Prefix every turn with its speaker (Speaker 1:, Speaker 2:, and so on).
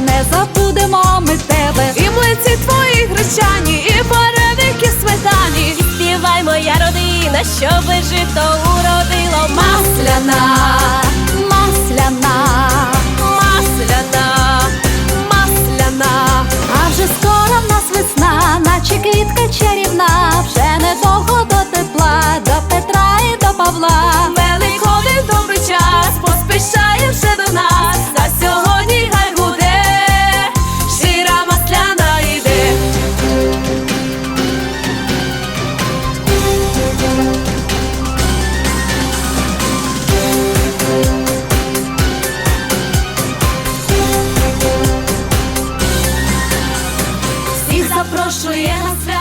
Speaker 1: не забудемо ми тебе. І млиці твої гречані, і вареники сметані. І співай, моя родина, щоби жито уродило масляна, запрошує на свято